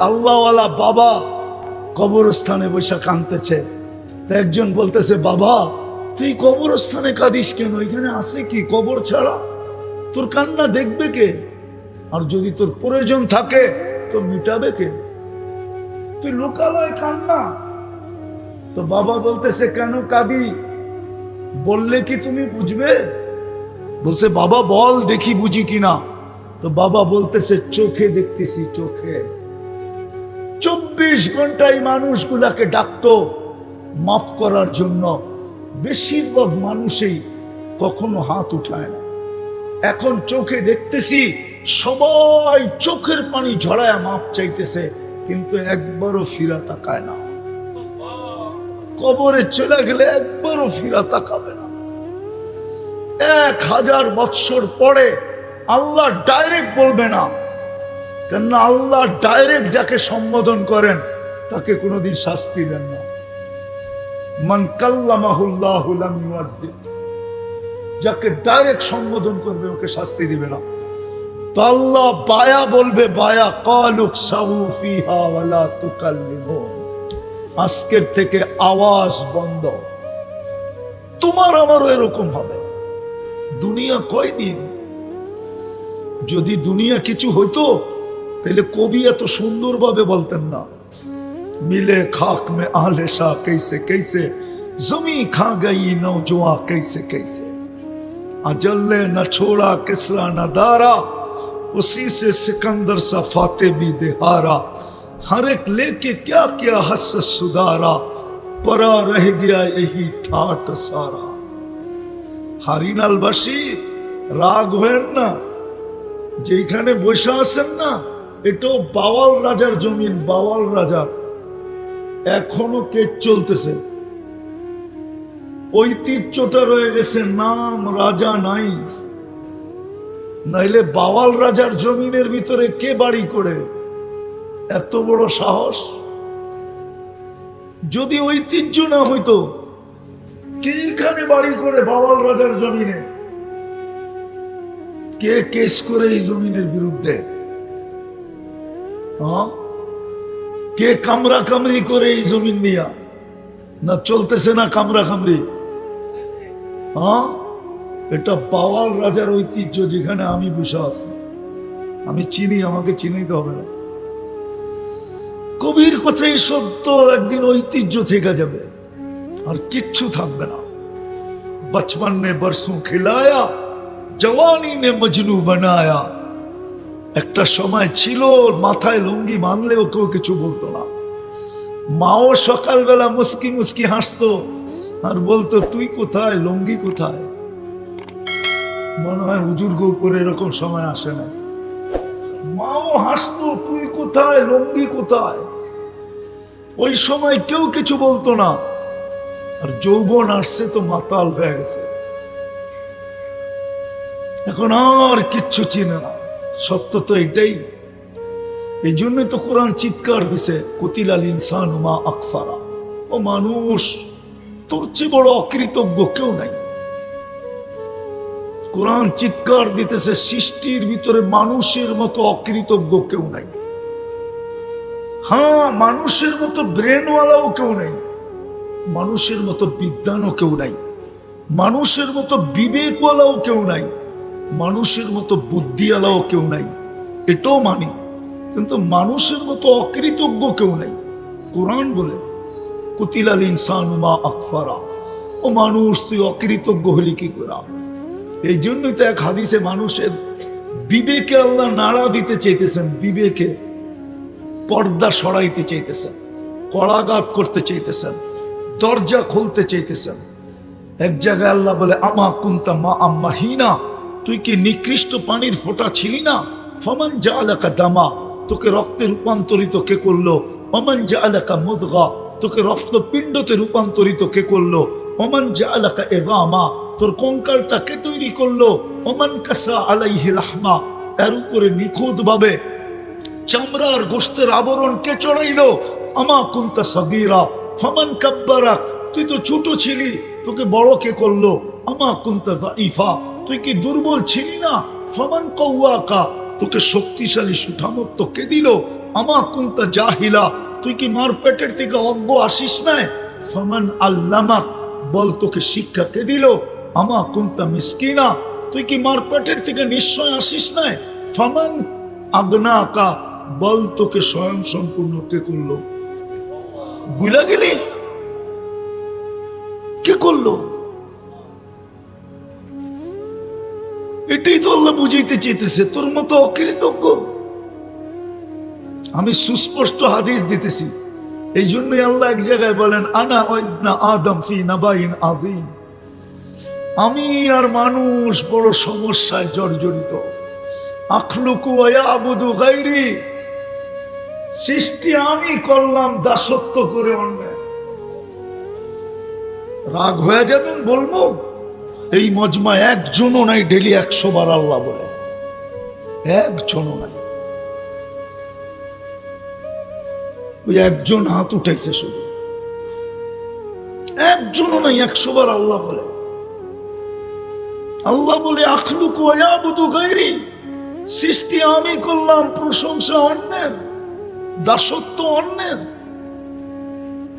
আল্লাহওয়ালা বাবা কবরস্থানে বসে কাঁদতেছে। তা একজন বলতেছে, বাবা, তুই কবরস্থানে কাঁদিস কেন? এখানে আসে কি কবর ছাড়া? তোর কান্না দেখবে কে? আর যদি তোর প্রয়োজন থাকে, তো মিটাবে কে? তুই লোকালয় কান্না তো বাবা বলতেছে, কেন কাঁদি? বললে কি তুমি বুঝবে? বলছে, বাবা, বল দেখি বুঝি কিনা? তো বাবা বলতেছে, চোখে দেখতেছি, চোখে। চব্বিশ ঘন্টায় মানুষগুলাকে ডাকতো, মাফ করার জন্য। বেশিরভাগ মানুষই কখনো হাত উঠায় না। এখন চোখে দেখতেছি, সবাই চোখের পানি ঝরায় মাপ চাইতেছে, কিন্তু একবারও ফিরা তাকায় না। কবরে চলে গেলে একবারও ফিরা তাকাবে না। এক হাজার বৎসর পরে আল্লাহ ডাইরেক্ট বলবে না কেননা আল্লাহ ডাইরেক্ট যাকে সম্বোধন করেন, তাকে কোনোদিন শাস্তি দেন না। মান যাকে ডাইরেক্ট সম্বোধন করবে, ওকে শাস্তি দিবে না। তো বায়া বলবে, বায়া কালুক আজকের থেকে আওয়াজ বন্ধ। তোমার আমারও এরকম হবে। দুনিয়া কয়দিন? যদি দুনিয়া কিছু হইতো তাহলে কবি এত সুন্দরভাবে বলতেন না মিলে খাক মে আহলে শাহ कैसे कैसे जमी खा गई नौजवान कैसे कैसे अजल ने न छोड़ा किसरा न दारा उसी से सिकंदर सा फाते भी दिहारा हर एक लेके क्या क्या हस सुधारा परा रह गया यही ठाट सारा হারিনালবাসী রাগ হয়েন না যেখানে বসে আছেন না এটাও বাওয়াল রাজার জমিন, বাওয়াল রাজা। এখনও কেট চলতেছে। ঐতিহ্যটা রয়ে গেছে, নাম রাজা নাই। নাইলে বাওয়াল রাজার জমিনের ভিতরে কে বাড়ি করে? এত বড় সাহস? যদি ঐতিহ্য না হইতো, কে এখানে বাড়ি করে বাওয়াল রাজার জমিনে? কে কেস করে এই জমিনের বিরুদ্ধে? হ্যাঁ? কে কামরা কামরি করে এই জমিন মিয়া না চলতেছে না কামরা কামরি? হ্যাঁ? এটা পাওয়াল রাজার ঐতিহ্য যেখানে আমি বসে আছি। আমি চিনি, আমাকে চিনিতে হবে না। কবির কথাই সত্য একদিন ঐতিহ্য থেকে যাবে। আর কিচ্ছু থাকবে না। বচপন নে বরসু খিলায়া, জওয়ানি নে মজনু বানায়া। একটা সময় ছিল মাথায় লুঙ্গি বাঁধলেও কেউ কিছু বলতো না। মাও সকালবেলা মুস্কি মুস্কি হাসতো আর বলতো, তুই কোথায়? লুঙ্গি কোথায়? মনে হয় হুজুর গো করে এরকম সময় আসে না। মাও হাসতো, তুই কোথায়? লুঙ্গি কোথায়? ওই সময় কেউ কিছু বলতো না। আর যৌবন আসছে তো মাতাল হয়ে গেছে। এখন আর কিচ্ছু চিনে না। সত্য তো এটাই। এই জন্যই তো কোরআন চিৎকার দিছে, কতিলাল ইনসান মা আকফারা। ও মানুষ, তোর চেয়ে বড় অকৃতজ্ঞ কেউ নাই। কোরআন চিৎকার দিতেছে, সৃষ্টির ভিতরে মানুষের মতো অকৃতজ্ঞ কেউ নাই। হ্যাঁ মানুষের মতো ব্রেনওয়ালাও কেউ নেই। মানুষের মতো বিদ্যানও কেউ নাই। মানুষের মতো বিবেকওয়ালাও কেউ নাই। মানুষের মতো বুদ্ধিওয়ালাও কেউ নাই। এটাও মানি, কিন্তু মানুষের মতো অকৃতজ্ঞ কেউ নাই। কোরআন বলে, কুতিলাল ইনসান মা আকফারা। ও মানুষ, তুই অকৃতজ্ঞ হলি কি করা? এই জন্যই তো এক হাদিসে মানুষের বিবেকে আল্লাহ নাড়া দিতে চাইতেছেন, বিবেকে পর্দা সরাইতে চাইতেছেন, কড়াঘাত করতে চাইতেছেন, দরজা খুলতে চাইতেছেন। এক জায়গায় আল্লাহ বলে, আমা কুন্তা মা আম্মা হিনা। তুই কি নিকৃষ্ট পানির ফোঁটা ছিলি না? ফমান যা আলাকা দামা, তোকে রক্তে রূপান্তরিত কে করল? অমান যা আলাকা মুদগা, তোকে রক্তপিণ্ডতে রূপান্তরিত কে করল? অমান যা আলাকা এবামা, তোর কঙ্কালটা কে তৈরি করল? অমান কাসা আলাইহি লাহমা এর উপরে নিখুঁত ভাবে চামড়ার গোস্তের আবরণ কে চড়াইলো? আমা কুন্তা সগীরা, ফমান কাব্বারাক, তুই তো ছোট ছিলি, তোকে বড় কে করল? আমা কুন্তা দাইফা তুই কি দুর্বল ছিলি না? ফমান কৌয়াকা তোকে শক্তিশালী সুঠামত্ব কে দিল? আমা কুন্তা জাহিলা, তুই কি মার পেটের থেকে অজ্ঞ আসিস নাই? ফমান আল্লামাক, বল তোকে শিক্ষা কে দিল? আমা কুন্তা মিসকিনা, তুই কি মার পেটের থেকে নিশ্চয় আসিস নাই? ফমান আগনা আকা বল তোকে স্বয়ং সম্পূর্ণ কে করল? বুলা গেলি? কে করল? এটাই তো আল্লাহ বুঝাইতে চেয়েছে তোর মতো অকৃতজ্ঞ। আমি সুস্পষ্ট হাদিস দিতেছি এই জন্যই আল্লাহ এক জায়গায় বলেন, আনা ওয়াইবনা আদম ফি নাবাইন আদিম আমি আর মানুষ বড় সমস্যায় জর্জরিত। আখলুকু সৃষ্টি আমি করলাম দাসত্ব করে অন্যায়। রাগ হয়ে যাবেন বলব? এই মজমা একজনও নাই, ডেলি একশো বার আল্লাহ বলে। একজনও নাই। ওই একজন হাত উঠাইছে শুধু। একজনও নাই, একশো বার আল্লাহ বলে। আল্লাহ বলে, আখলুক ওয়াবুদু গায়রি, সৃষ্টি আমি করলাম প্রশংসা অন্যের, দাসত্ব অন্যের,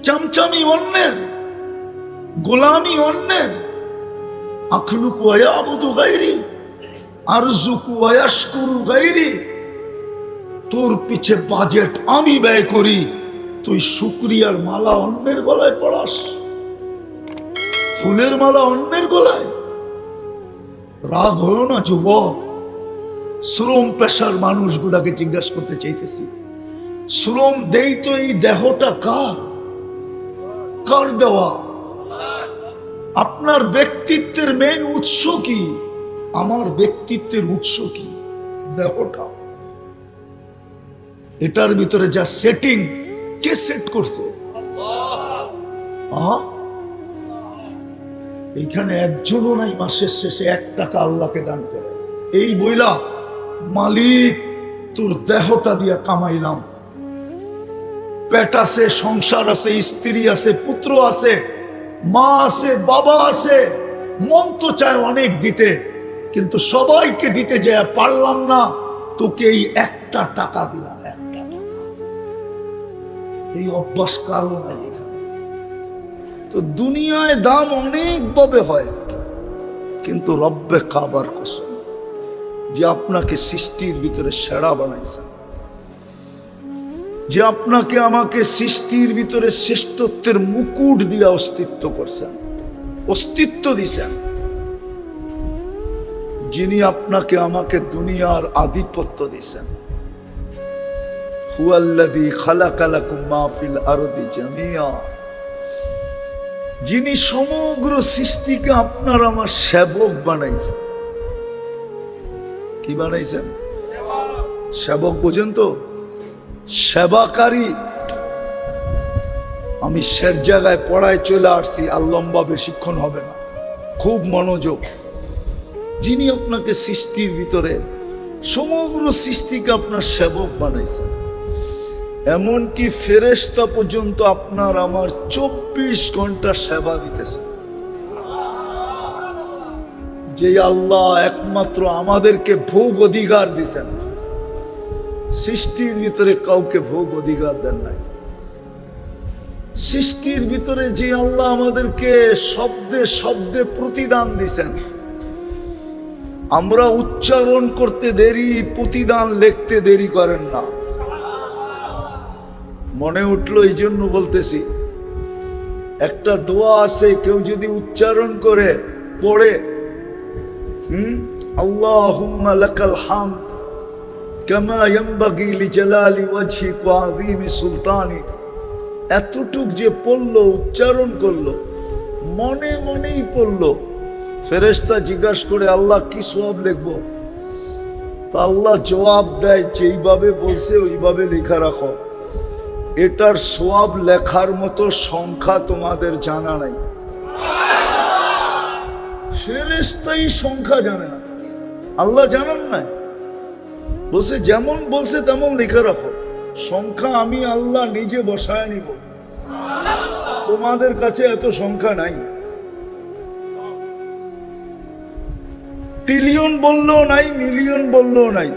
চামচামি অন্যের, গোলামি অন্যের আখলুক ওয়াবুদু গায়রি আরজুকু ওয়াশকুরু গায়রি তোর পিছে বাজেট আমি ব্যয় করি। তুই শুক্রিয়ার মালা অন্যের গলায় পড়াস। ফুলের মালা অন্যের গলায়। রাগ হলো না যুবক? শ্রম পেশার মানুষগুলাকে জিজ্ঞাসা করতে চাইতেছি। শ্রম দেই তো এই দেহটা কার? কার দেওয়া? আপনার ব্যক্তিত্বের মেন উৎস কি? আমার ব্যক্তিত্বের উৎস কি? দেহটা। এটার ভিতরে যা সেটিং কে সেট করছে? এইখানে একজনও নাই, মাসের শেষে এক টাকা আল্লাহকে দান করে। এই বইলা মালিক, তোর দেহটা দিয়া কামাইলাম। পেট আছে, সংসার আছে, স্ত্রী আছে, পুত্র আছে। মা আছে বাবা আছে মন তো চায় অনেক দিতে, কিন্তু সবাইকে দিতে যে পারলাম না, তোকে এই একটা টাকা দিলাম, একটা এই অভ্যাস কারও নাই এখানে। তো দুনিয়ায় দাম অনেকভাবে হয়, কিন্তু রব্বে কাবার কসম, যে আপনাকে সৃষ্টির ভিতরে সেরা বানাইছেন যে আপনাকে আমাকে সৃষ্টির ভিতরে শ্রেষ্ঠত্বের মুকুট দিয়ে অস্তিত্ব করছেন। অস্তিত্ব দিছেন। যিনি আপনাকে আমাকে দুনিয়ার আধিপত্য দিছেন। হুয়াল্লাযী খালাকালাকুম মা ফিল আরদি জামিয়া। যিনি সমগ্র সৃষ্টিকে আপনার আমার সেবক বানাইছেন। কি বানাইছেন? সেবক বোঝেন তো? সেবাকারী। আমি শের জায়গায় পড়ায় চলে আসছি, আর লম্বা বেশিক্ষণ হবে না। খুব মনোযোগ। যিনি আপনাকে সৃষ্টির ভিতরে সমগ্র সৃষ্টিকে আপনার সেবক বানাইছেন এমনকি ফেরেস্তা পর্যন্ত আপনার আমার চব্বিশ ঘণ্টা সেবা দিতেছে। যে আল্লাহ একমাত্র আমাদেরকে ভোগ অধিকার দিছেন। সৃষ্টির ভিতরে কাউকে ভোগ অধিকার দেন নাই। সৃষ্টির ভিতরে যে আল্লাহ আমাদেরকে শব্দে শব্দে প্রতিদান দিছেন। আমরা উচ্চারণ করতে দেরি, প্রতিদান লিখতে দেরি করেন না। মনে উঠল এই জন্য বলতেছি, একটা দোয়া আছে, কেউ যদি উচ্চারণ করে, পড়ে, হুম? আল্লাহ হামদ। কামা ইয়ানবাগি লিজালালি ওয়াজহিক ওয়া আযীমি সুলতানিক এতটুক যে পড়ল, উচ্চারণ করল, মনে মনেই পড়ল। ফেরেশতা জিজ্ঞাসা করে, আল্লাহ কি সওয়াব লিখব? তা আল্লাহ জবাব দেয়, যেইভাবে বলছে, ওইভাবে লেখা রাখো। এটার সোয়াব লেখার মতো সংখ্যা তোমাদের জানা নাই। ফেরেস্তাই সংখ্যা জানে না। আল্লাহ জানান না বলছে, যেমন বলছে তেমন লিখে রাখো। সংখ্যা আমি আল্লাহ নিজে বসায় নিব। তোমাদের কাছে এত সংখ্যা নাই। ট্রিলিয়ন বললেও নাই, মিলিয়ন বললেও নাই।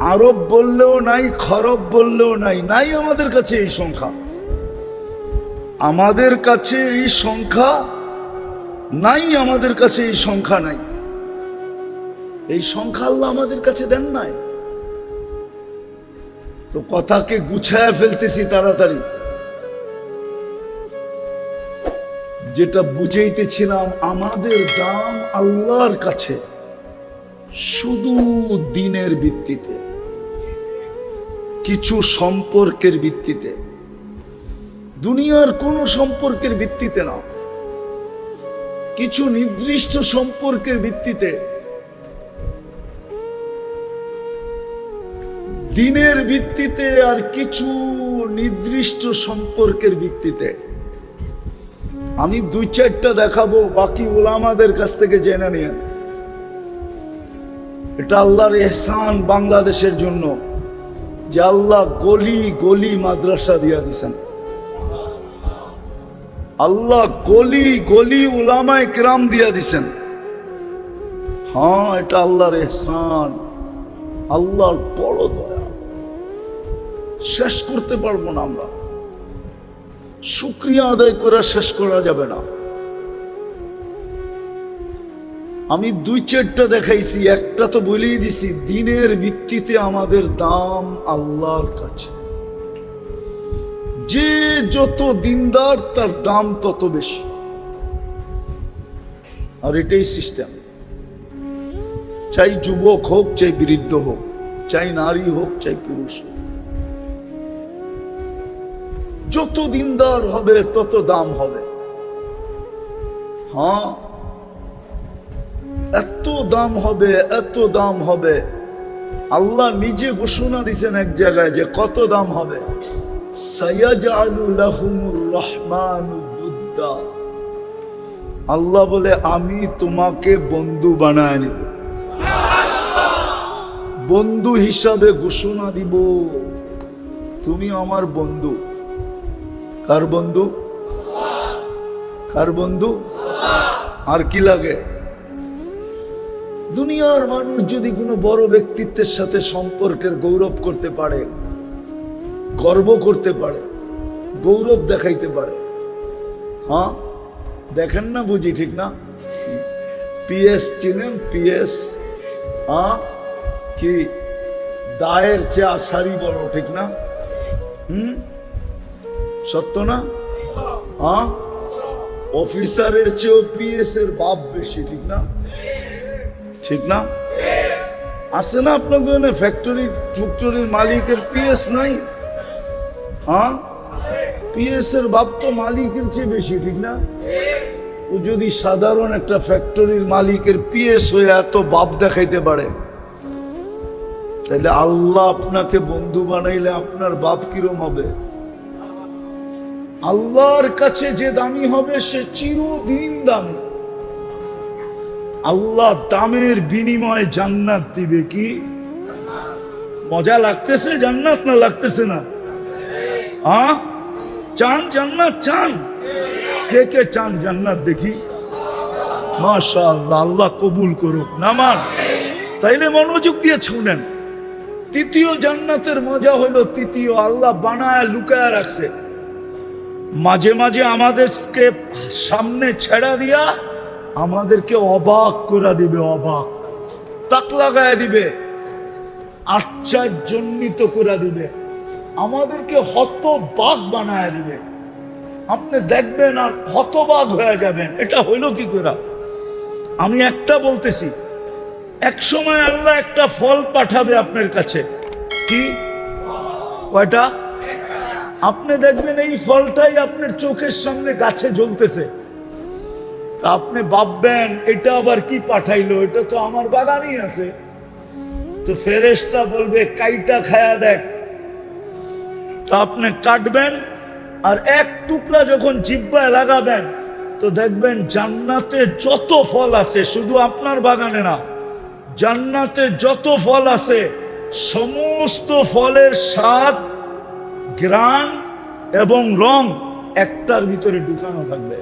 আরব বললেও নাই, খরব বললেও নাই নাই আমাদের কাছে এই সংখ্যা। আমাদের কাছে এই সংখ্যা নাই, আমাদের কাছে এই সংখ্যা নাই। এই সংখ্যা আল্লাহ আমাদের কাছে দেন নাই। তো কথাকে গুছায় ফেলতেছি তাড়াতাড়ি। যেটা বুঝাইতেছিলাম, আমাদের দাম আল্লাহর কাছে, শুধু দিনের ভিত্তিতে, কিছু সম্পর্কের ভিত্তিতে। দুনিয়ার কোন সম্পর্কের ভিত্তিতে না। কিছু নির্দিষ্ট সম্পর্কের ভিত্তিতে দিনের ভিত্তিতে আর কিছু নির্দিষ্ট সম্পর্কের ভিত্তিতে। আমি দুই চারটা দেখাবো, বাকি ওলামাদের কাছ থেকে জেনে নিন। এটা আল্লাহর এহসান বাংলাদেশের জন্য, যে আল্লাহ গলি গলি মাদ্রাসা দিয়া দিছেন। আল্লাহ গলি গলি উলামায় কেরাম দিয়া দিছেন। হ্যাঁ এটা আল্লাহর এহসান। আল্লাহর বড় শেষ করতে পারব না আমরা। শুক্রিয়া আদায় করে শেষ করা যাবে না। আমি দুই চারটা দেখাইছি, একটা তো বলেই দিছি, দিনের ভিত্তিতে আমাদের দাম আল্লাহর কাছে। যে যত দিনদার, তার দাম তত বেশি। আর এটাই সিস্টেম। চাই যুবক হোক, চাই বৃদ্ধ হোক, চাই নারী হোক, চাই পুরুষ হোক। যত দিনদার হবে, তত দাম হবে। হ্যাঁ? এত দাম হবে, এত দাম হবে। আল্লাহ নিজে ঘোষণা দিছেন এক জায়গায় যে কত দাম হবে। আল্লাহ বলে, আমি তোমাকে বন্ধু বানায় নিব। বন্ধু হিসাবে ঘোষণা দিব। তুমি আমার বন্ধু। কার বন্ধু? কার বন্ধু? আর কি লাগে? দুনিয়ার মানুষ যদি কোনো বড় ব্যক্তিত্বের সাথে সম্পর্কের গৌরব করতে পারে, গর্ব করতে পারে, গৌরব দেখাইতে পারে হ্যাঁ? দেখেন না বুঝি ঠিক না? পিএস চিনেন? পিএস হ্যাঁ? কি দায়ের চেয়ে আশারি বড় ঠিক না? হুম? সত্য না? অফিসারের চেয়েও পিএস এর বাপ বেশি, ঠিক না? ঠিক না? আছে না আপনাদের ফ্যাক্টরি ফ্যাক্টরির মালিকের পিএস নাই? হ্যাঁ পিএস এর বাপ তো মালিকের চেয়ে বেশি, ঠিক না? ও যদি সাধারণ একটা ফ্যাক্টরির মালিকের পিএস হয়ে এত বাপ দেখাইতে পারে তাহলে আল্লাহ আপনাকে বন্ধু বানাইলে আপনার বাপ কিরম হবে? আল্লাহর কাছে যে দামি হবে সে চিরদিন দামি। আল্লাহ দামের বিনিময়ে জান্নাত দিবে কি? মজা লাগতেছে জান্নাত না লাগতেছে না? হ্যাঁ? চান জান্নাত, চান। কে কে চান জান্নাত দেখি? মাশা আল্লাহ আল্লাহ কবুল করুক। নামান তাইলে মনোযোগ দিয়ে শুনেন। তৃতীয় জান্নাতের মজা হলো তৃতীয়, আল্লাহ বানায় লুকায় রাখছে। মাঝে মাঝে আমাদেরকে সামনে ছেড়া দিয়া আমাদেরকে অবাক করে দিবে, অবাক। তাক লাগায় দিবে, আশ্চর্যজনিত করে দিবে। আমাদেরকে হতবাক বানায় দিবে। আপনি দেখবেন আর হতবাক হয়ে যাবেন। এটা হইল কি করে আমি একটা বলতেছি এক সময় আল্লাহ একটা ফল পাঠাবে আপনার কাছে। কি? কয়টা? আপনি দেখবেন এই ফলটাই আপনার চোখের সামনে গাছে জ্বলতেছে। আপনি ভাববেন, এটা আবার কি পাঠাইলো? এটা তো আমার বাগানই আছে। তো ফেরেশতা বলবে, কাইটা খায়া দেখ। আপনি কাটবেন আর এক টুকরা যখন জিব্বায় লাগাবেন, তো দেখবেন জান্নাতে যত ফল আছে, শুধু আপনার বাগানে না, জান্নাতে যত ফল আছে, সমস্ত ফলের স্বাদ ঘ্রাণ এবং রং একটার ভিতরে ঢুকানো থাকবে।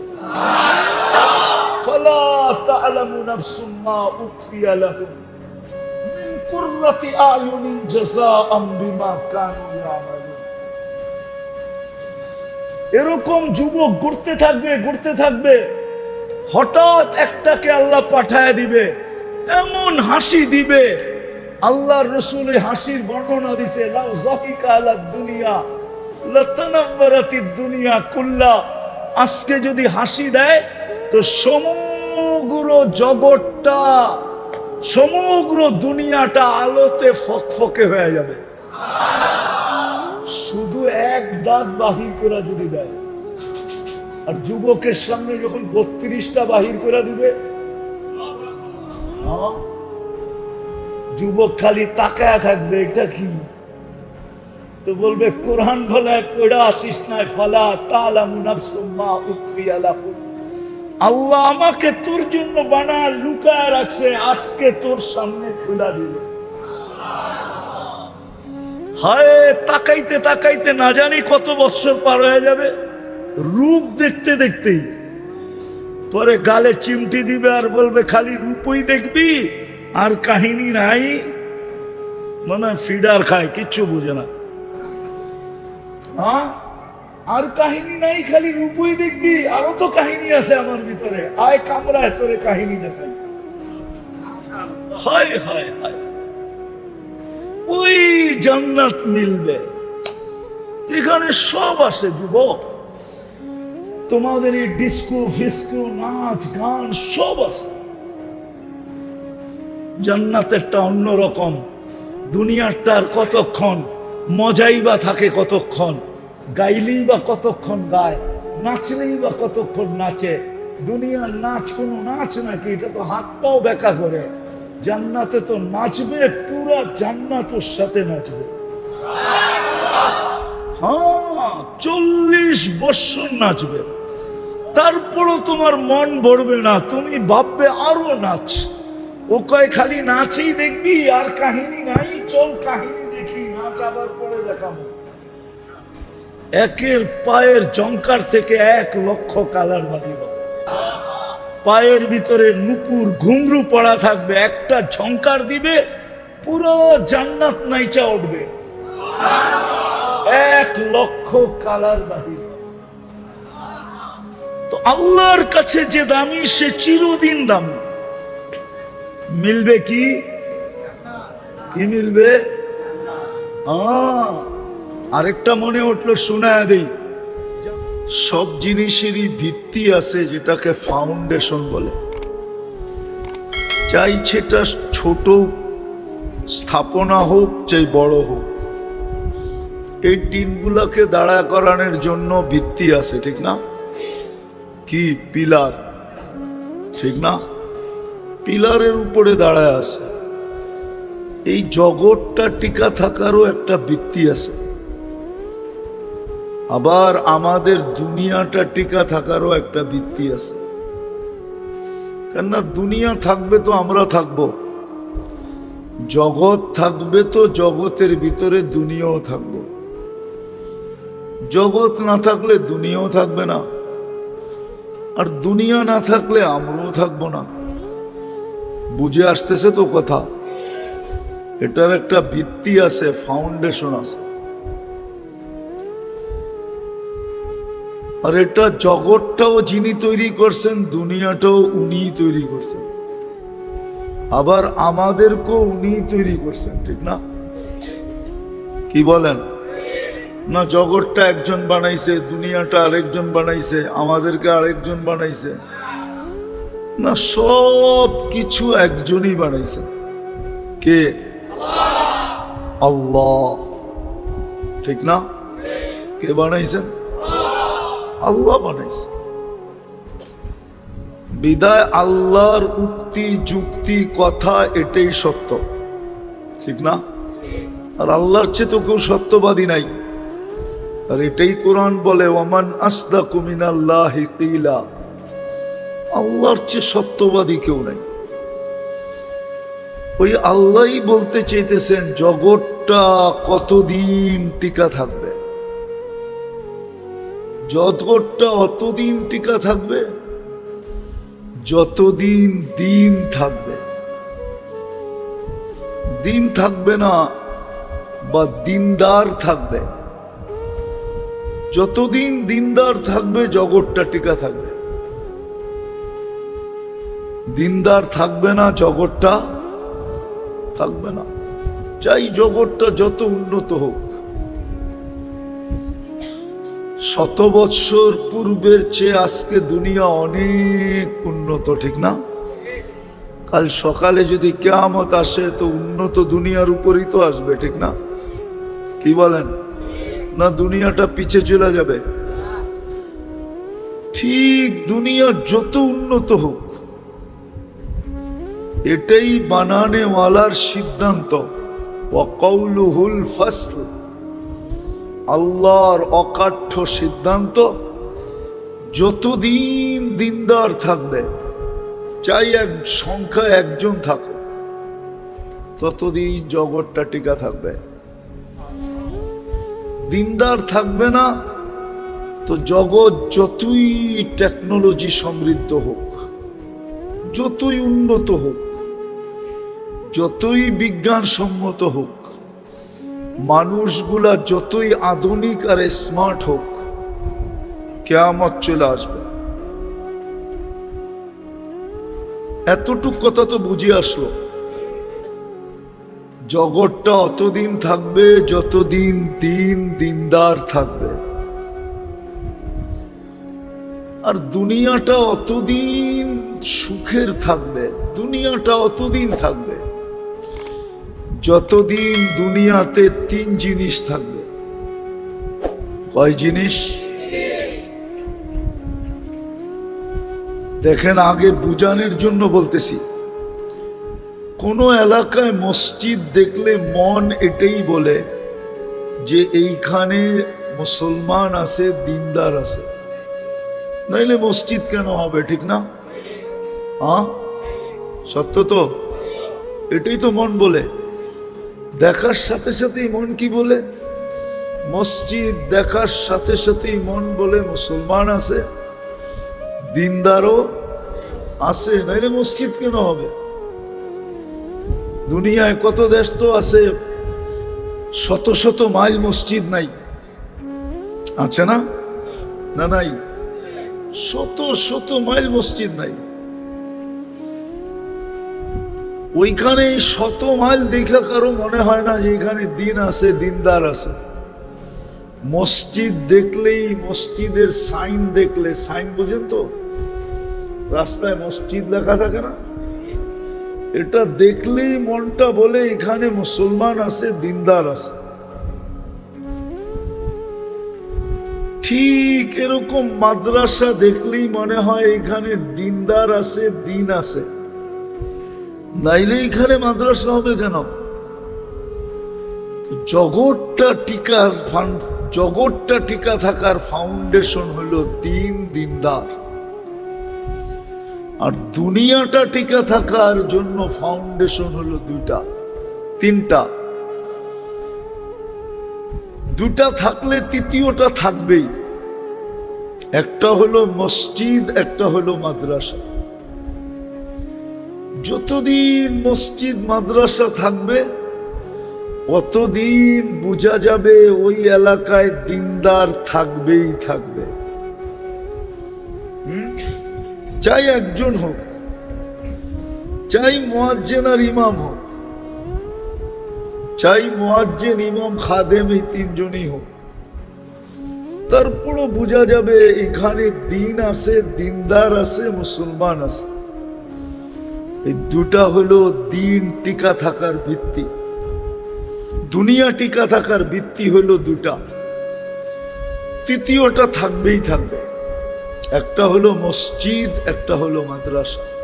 এরকম যুবক ঘুরতে থাকবে ঘুরতে থাকবে, হঠাৎ একটাকে আল্লাহ পাঠায় দিবে, এমন হাসি দিবে আল্লাহ রসুল হাসির বর্ণনা দিছে আলা দুনিয়া। দুনিয়া কুল্লা আজকে যদি হাসি দেয়, তো সমগ্র জগৎটা, সমগ্র দুনিয়াটা আলোতে ফকফকে হয়ে যাবে শুধু এক দাঁত বাহির করে যদি দেয়, আর যুবকের সামনে যখন বত্রিশটা বাহির করে দিবে? যুবক খালি তাকায় থাকবে, এটা কি তো বলবে, কোরআন বলে, পড়া আসিস নাই, ফালা তালামু নাফসুম মা উকরিয়া লাহুম আল্লাহ আমাকে তোর জন্য বানা, লুকায় রাখছে, আজকে তোর সামনে খোলা দিল হায়, তাকাইতে তাকাইতে না জানি কত বছর পার হয়ে যাবে। রূপ দেখতে, দেখতেই পরে গালে চিমটি দিবে আর বলবে, খালি রূপই দেখবি, আর কাহিনী নাই। মানে ফিডার খায়, কিচ্ছু বুঝে না। হ্যাঁ? আর কাহিনী নাই, খালি রূপই দেখবি। আরও তো কাহিনী আছে আমার ভিতরে। আয় কামরায়, তোরে কাহিনী দেখাই। হায় হায় হায়। ওই জান্নাত মিলবে। এখানে সব আছে, যুবক। তোমাদের এই ডিস্কো, ফিস্কো, নাচ, গান সব আছে। জান্নাতেরটা অন্যরকম। দুনিয়ারটার কতক্ষণ মজাই বা থাকে কতক্ষণ? গাইলেই বা কতক্ষণ গায়? নাচলেই বা কতক্ষণ নাচে? দুনিয়ার নাচ কোনো নাচ নাকি? এটা তো হাত পাও বেকা করে। জান্নাতে তো নাচবে, পুরা জান্নাত ওর সাথে নাচবে। হ্যাঁ চল্লিশ বৎসর নাচবে। তারপরও তোমার মন ভরবে না, তুমি ভাববে আরও নাচ। ও কয় খালি নাচেই দেখবি, আর কাহিনী নাই, চল কাহিনী একের পায়ের জঙ্কার থেকে এক লক্ষ কালার বাঁধিব পায়ের ভিতরে নুপুর ঘুমরু পড়া থাকবে, একটা ঝঙ্কার দিবে, পুরো জান্নাত নাইচা উঠবে। এক লক্ষ কালার বাহির তো আল্লাহর কাছে যে দামি, সে চিরদিন দাম। মিলবে কি? কি মিলবে? আরেকটা মনে উঠল শোনা দেই। সব জিনিসেরই ভিত্তি আছে যেটাকে ফাউন্ডেশন বলে। চাই সেটা ছোট, স্থাপনা হোক, চাই বড় হোক। এই টিনগুলোকে দাঁড়া করানোর জন্য ভিত্তি আছে, ঠিক না? কি পিলার? ঠিক না? পিলারের উপরে দাঁড়ায় আছে। এই জগৎটা টিকা থাকারও একটা ভিত্তি আছে। আবার আমাদের দুনিয়াটা টিকা থাকারও একটা ভিত্তি আছে। কেননা দুনিয়া থাকবে তো আমরা থাকব। জগৎ থাকবে তো জগতের ভিতরে দুনিয়াও থাকব। জগৎ না থাকলে দুনিয়াও থাকবে না। আর দুনিয়া না থাকলে আমরাও থাকব না। বুঝে আসতেছে তো কথা। এটার একটা ভিত্তি আছে ফাউন্ডেশন আছে। আর এটা জগৎটাও যিনি তৈরি করছেন, দুনিয়াটাও উনি তৈরি করছেন। আবার আমাদেরকেও উনি তৈরি করছেন, ঠিক না? কি বলেন? না, জগৎটা একজন বানাইছে, দুনিয়াটা আরেকজন বানাইছে, আমাদেরকে আরেকজন বানাইছে। না, সব কিছু একজনই বানাইছে। কে? আল্লাহ। ঠিক না? কে বানাইছেন? আল্লাহ বানাইছে। বিদায় আল্লাহর উক্তি, যুক্তি, কথা, এটাই সত্য। ঠিক না? আর আল্লাহর চেয়ে তো কেউ সত্যবাদী নাই। আর এটাই কোরআন বলে ওমান আসদা কুমিনাল্লাহ কিলা। আল্লাহর চেয়ে সত্যবাদী কেউ নাই। ওই আল্লাহই বলতে চাইতেছেন, জগৎটা কতদিন টিকা থাকবে? জগৎটা অতদিন টিকা থাকবে, যতদিন দিন থাকবে। দিন থাকবে না, বা দিনদার থাকবে। যতদিন দিনদার থাকবে, জগৎটা টিকা থাকবে। দিনদার থাকবে না, জগৎটা থাকবে না। চাই জগৎটা যত উন্নত হোক, শত বৎসর পূর্বের চেয়ে আজকে দুনিয়া অনেক উন্নত, ঠিক না? কাল সকালে যদি কেয়ামত আসে, তো উন্নত দুনিয়ার উপরই তো আসবে, ঠিক না? কি বলেন? না দুনিয়াটা পিছে চলে যাবে? ঠিক দুনিয়া যত উন্নত হোক এটাই বানানেওয়ালার সিদ্ধান্ত। ওয়াকাউলুহুল ফাসল। আল্লাহর অকাঠ্য সিদ্ধান্ত যতদিন দিনদার থাকবে, চাই এক সংখ্যা একজন থাকুক, ততদিন জগৎটা টিকা থাকবে। দিনদার থাকবে না, তো জগৎ যতই টেকনোলজি সমৃদ্ধ হোক, যতই উন্নত হোক যতই বিজ্ঞানসম্মত হোক, মানুষগুলা যতই আধুনিক আর স্মার্ট হোক, কেয়ামত চলে আসবে। এতটুক কথা তো বুঝে আসলো। জগৎটা অতদিন থাকবে যতদিন দিন দিনদার থাকবে। আর দুনিয়াটা অতদিন সুখের থাকবে, দুনিয়াটা অতদিন থাকবে। যতদিন দুনিয়াতে তিন জিনিস থাকবে, কয় জিনিস? দেখেন, আগে বুঝানোর জন্য বলতেছি, কোন এলাকায় মসজিদ দেখলে মন এটাই বলে যে এইখানে মুসলমান আছে, দিনদার আছে। নাইলে মসজিদ কেন হবে, ঠিক না? সত্য তো? এটাই তো মন বলে। দেখার সাথে সাথেই মন কি বলে? মসজিদ দেখার সাথে সাথেই মন বলে মুসলমান আছে, দিনদারও আছে, নাইলে মসজিদ কেন হবে? দুনিয়ায় কত দেশ তো আছে, শত শত মাইল মসজিদ নাই। আছে না? না নাই। শত শত মাইল মসজিদ নাই। ওইখানে শত মাইল দেখা কারও মনে হয় না যে এখানে দিন আছে, দিনদার আছে। মসজিদ দেখলেই, মসজিদের সাইন দেখলে, সাইন বুঝেন তো? রাস্তায় মসজিদ লেখা থাকে না? এটা দেখলেই মনটা বলে এখানে মুসলমান আছে, দিনদার আছে। ঠিক এরকম মাদ্রাসা দেখলেই মনে হয় এখানে দিনদার আছে, দিন আছে। নাইলে এখানে মাদ্রাসা হবে কেন? জগৎটা টিকার ফান- জগৎটা টিকা থাকার ফাউন্ডেশন হলো দিন দিনদার। আর দুনিয়াটা টিকা থাকার জন্য ফাউন্ডেশন হলো দুইটা, তিনটা। দুটা থাকলে তৃতীয়টা থাকবেই। একটা হলো মসজিদ, একটা হলো মাদ্রাসা। যতদিন মসজিদ, মাদ্রাসা থাকবে, অতদিন বোঝা যাবে ওই এলাকায় দিনদার থাকবেই থাকবে? চাই একজন হোক, চাই মোয়াজ্জেন আর ইমাম হোক, চাই মোয়াজ্জেন, ইমাম, খাদেম এই তিনজনই হোক। তারপরও বোঝা যাবে এখানে দিন আছে, দিনদার আছে, মুসলমান আছে। এই দুটা হলো দিন টিকা থাকার ভিত্তি। দুনিয়া টিকা থাকার ভিত্তি হলো দুটা। তৃতীয়টা থাকবেই থাকবে। একটা হলো মসজিদ, একটা হলো মাদ্রাসা।